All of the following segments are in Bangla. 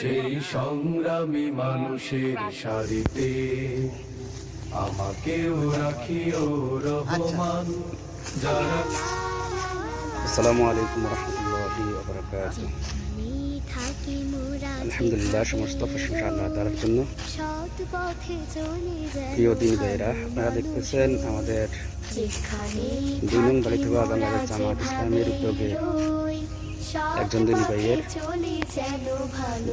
সেই সংগ্রামী মানুষের সারিতে আমাকেও রাখিও রহমান। যারা আসসালামু আলাইকুম রহমতুল্লাহি আলহামদুলিল্লাহ সমস্ত প্রশংসা আল্লাহ তালার জন্য। প্রিয় দিন ভাইয়েরা আপনারা দেখতেছেন আমাদের দুই নং বাড়ি থেকে বাংলাদেশ জামাত ইসলামের উদ্যোগে। একজন দিনী ভাইয়ের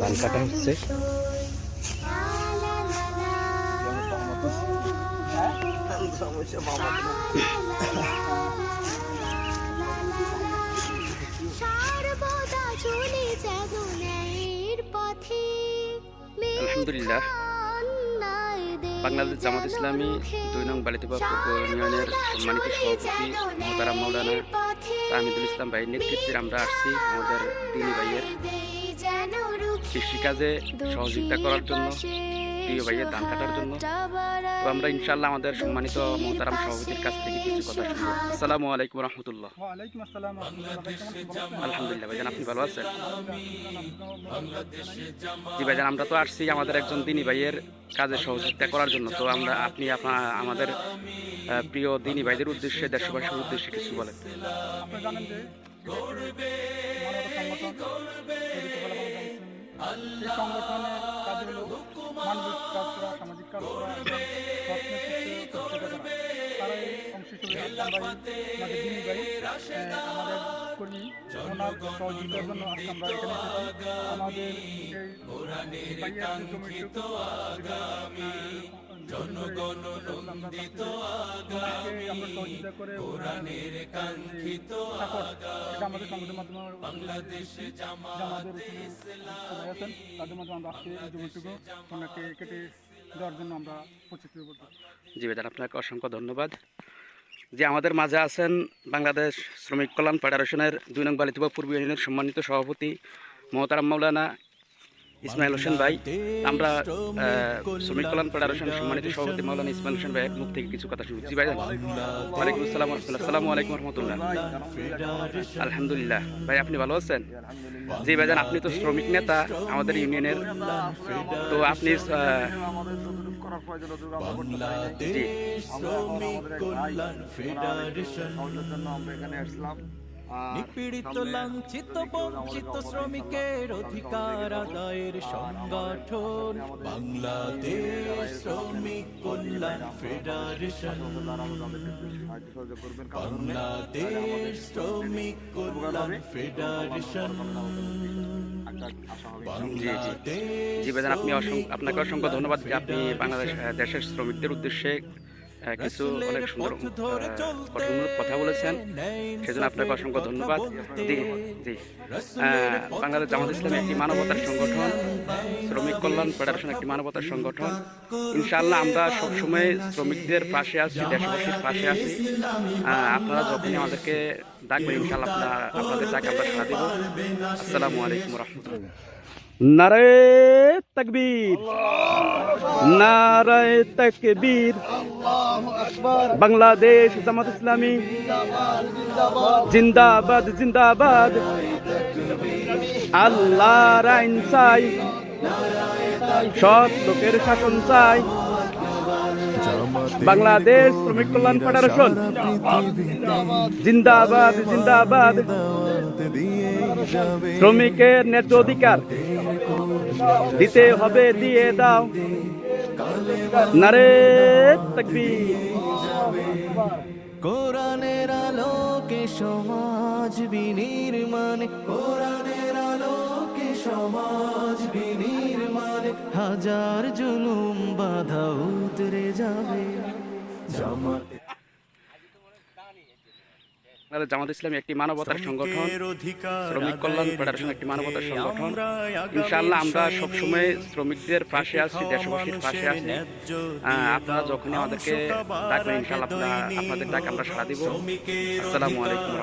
ধান কাটা হচ্ছে। আলহামদুলিল্লাহ। বাংলাদেশ জামাত ইসলামী দুই নং বালিতেবা ইউনিয়নের সম্মানিত সভাপতি মোহতারাম মৌলানা তাহমিদুল ইসলাম ভাইয়ের নেতৃত্বে আমরা আসছি আমাদের দিনী ভাইয়ের কৃষিকাজে সহযোগিতা করার জন্য প্রিয় ভাইয়ের ধান কাটার জন্য। তো আমরা ইনশাল্লাহ আমাদের সম্মানিত মোহতারাম সভাপতির কাছ থেকে কিছু কথা শুনব। আসসালামু আলাইকুম রহমতুল্লাহ? আলহামদুলিল্লাহ ভাইজান আপনি ভালো আছেন? জি ভাইজান আমরা তো আসছি আমাদের একজন দিনী ভাইয়ের কাজে সহযোগিতা করার জন্য। তো আমরা, আপনি আমাদের প্রিয় দিনী ভাইদের উদ্দেশ্যে, দেশবাসীর উদ্দেশ্যে কিছু বলেন। সামাজিক কাজ করা আমাদের ভাই আমাদের মাধ্যমে আমরা কেটে জন্য আমরা জি ভাইজান আপনাকে অসংখ্য ধন্যবাদ। যে আমাদের মাঝে আছেন বাংলাদেশ শ্রমিক কল্যাণ ফেডারেশনের দুই নং বালিতবা পূর্ব ইউনিয়নের সম্মানিত সভাপতি মহতারাম মাওলানা ইসমাইল হোসেন ভাই। আমরা শ্রমিক কল্যাণ ফেডারেশনের সম্মানিত সভাপতি মাওলানা ইসমাইল হোসেন ভাইয়ের মুখ থেকে কিছু কথা শুনছি। ভাই ওয়ালাইকুম আসসালাম আসসালামু আলাইকুম রহমতুল্লাহ। আলহামদুলিল্লাহ। ভাই আপনি ভালো আছেন? জি ভাইজান আপনি তো শ্রমিক নেতা আমাদের ইউনিয়নের। তো আপনি করার প্রয়োজন আমরা করতে পারি আমরা আমাদের ভাই, জন্য আমরা এখানে আসলাম। নিপীড়িত লাঞ্ছিত বঞ্চিত শ্রমিকের অধিকার আদায়ের সংগঠন। বাংলাদেশ শ্রমিক কল্যাণ ফেডারেশন। বাংলাদেশ শ্রমিক কল্যাণ ফেডারেশন। জি আপনি অসংখ্য আপনাকে অসংখ্য ধন্যবাদ যে আপনি বাংলাদেশ দেশের শ্রমিকদের উদ্দেশ্যে কিছু অনেক সুন্দর গঠনমূলক কথা বলেছেন। সেজন্য আপনাকে অসংখ্য ধন্যবাদ। জি জি। বাংলাদেশ জামাত ইসলামী একটি মানবতার সংগঠন শ্রমিক কল্যাণ ফেডারেশন একটি মানবতার সংগঠন। ইনশাআল্লাহ আমরা সবসময় শ্রমিকদের পাশে আছি দেশবাসীর পাশে আছি। আপনারা যখনই আমাদেরকে ডাকবেন ইনশাআল্লাহ আপনারা আপনাদের ডাকে আমরা সাড়া দেব। আসসালামু আলাইকুম রহমতুল্লাহ। নারে তকবীর। নারায় তকবীর। বাংলাদেশ জামাত ইসলামী। জিন্দাবাদ জিন্দাবাদ। আল্লাহর আইন চাই। সৎ লোকের শাসন চাই। বাংলাদেশ শ্রমিক কল্যাণ ফেডারেশন। জিন্দাবাদ জিন্দাবাদ। শ্রমিকের ন্যায্য অধিকার। দিতে হবে, দিয়ে দাও। নারে তকবীর। কোরআনের আলোকে সমাজ বিনির্মাণ, কোরআনের আলোকে সমাজ বিনির্মাণ, হাজার জুলুম বাধা উতরে যাবে। জামাতে বাংলাদেশ জামাত ইসলামী একটি মানবতার সংগঠন শ্রমিক কল্যাণ ফেডারেশন একটি মানবতার সংগঠন। ইনশাআল্লাহ আমরা সবসময় শ্রমিকদের পাশে আছি দেশবাসীর পাশে আছি। আপনারা যখন আমাদেরকে ডাকবেন ইনশাআল্লাহ আপনাদের ডাকে আমরা সাড়া দিব। আসসালামু আলাইকুম